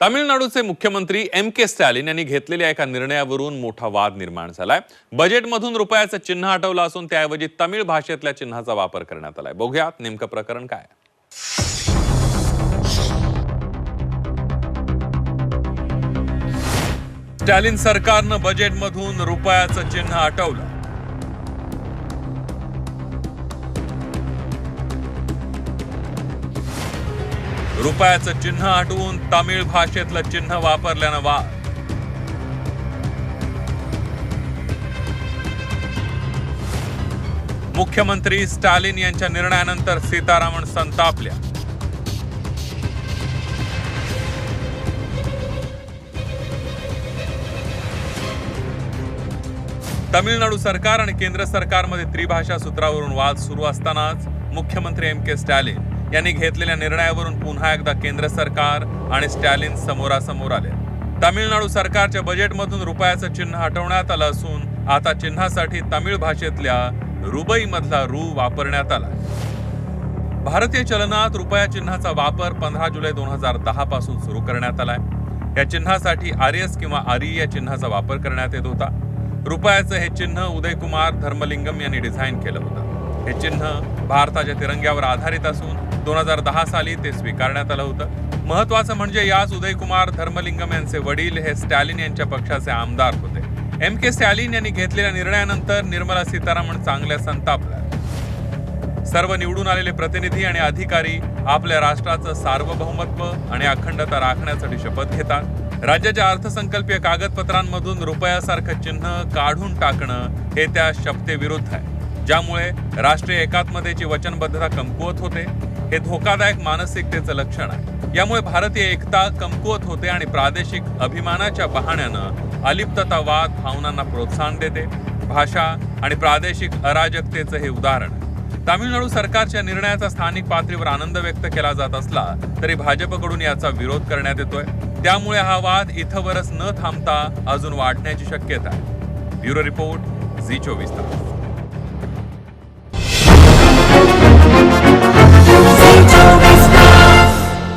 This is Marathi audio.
तामिळनाडूचे मुख्यमंत्री एम के स्टॅलिन यांनी घेतलेल्या एका निर्णयावरून मोठा वाद निर्माण झालाय. बजेटमधून रुपयाचं चिन्ह हटवलं असून त्याऐवजी तमिळ भाषेतल्या चिन्हाचा वापर करण्यात आलाय. बघूयात नेमकं प्रकरण काय स्टॅलिन सरकारनं बजेटमधून रुपयाचं चिन्ह हटवलं. रुपयाचं चिन्ह हटवून तमिळ भाषेतलं चिन्ह वापरल्यानं वा मुख्यमंत्री स्टालिन यांच्या निर्णयानंतर सीतारामन संतापल्या. तमिळनाडू सरकार आणि केंद्र सरकारमध्ये त्रिभाषा सूत्रावरून वाद सुरू असतानाच मुख्यमंत्री एम के स्टॅलिन यांनी घेतलेल्या निर्णयावरून पुन्हा एकदा केंद्र सरकार आणि स्टॅलिन समोरासमोर आले. तामिळनाडू सरकारच्या बजेटमधून रुपयाचं चिन्ह हटवण्यात आलं असून आता चिन्हासाठी तमिळ भाषेतल्या रुबईमधला रू वापरण्यात आला. भारतीय चलनात रुपया चिन्हाचा वापर पंधरा जुलै दोन हजार दहा पासून सुरू करण्यात आलाय. या चिन्हासाठी आर्यस किंवा आरी या चिन्हाचा वापर करण्यात येत होता. रुपयाचं हे चिन्ह उदयकुमार धर्मलिंगम यांनी डिझाईन केलं होतं. हे चिन्ह भारताच्या तिरंग्यावर आधारित असून दोन हजार दहा साली ते स्वीकारण्यात आलं होतं. महत्वाचं म्हणजे याच उदयकुमार धर्मलिंगम यांचे वडील हे स्टॅलिन यांच्या पक्षाचे आमदार होते. एम के स्टॅलिन यांनी घेतलेल्या निर्णयानंतर निर्मला सीतारामन चांगल्या संतापल्या. सर्व निवडून आलेले प्रतिनिधी आणि अधिकारी आपल्या राष्ट्राचं सार्वभौमत्व आणि अखंडता राखण्यासाठी शपथ घेतात. राज्याच्या अर्थसंकल्पीय कागदपत्रांमधून रुपयासारखं चिन्ह काढून टाकणं हे त्या शपथेविरुद्ध आहे. ज्यामुळे राष्ट्रीय एकात्मतेची वचनबद्धता कमकुवत होते. हे धोकादायक मानसिकतेचं लक्षण आहे. यामुळे भारतीय एकता कमकुवत होते आणि प्रादेशिक अभिमानाच्या बहाण्यानं अलिप्ततावाद भावनांना प्रोत्साहन देते. भाषा आणि प्रादेशिक अराजकतेचं हे उदाहरण तामिळनाडू सरकारच्या निर्णयाचा स्थानिक पातळीवर आनंद व्यक्त केला जात असला तरी भाजपकडून याचा विरोध करण्यात येतोय. त्यामुळे हा वाद इथंवरच न थांबता अजून वाढण्याची शक्यता आहे. ब्युरो रिपोर्ट झी चोवीस तास.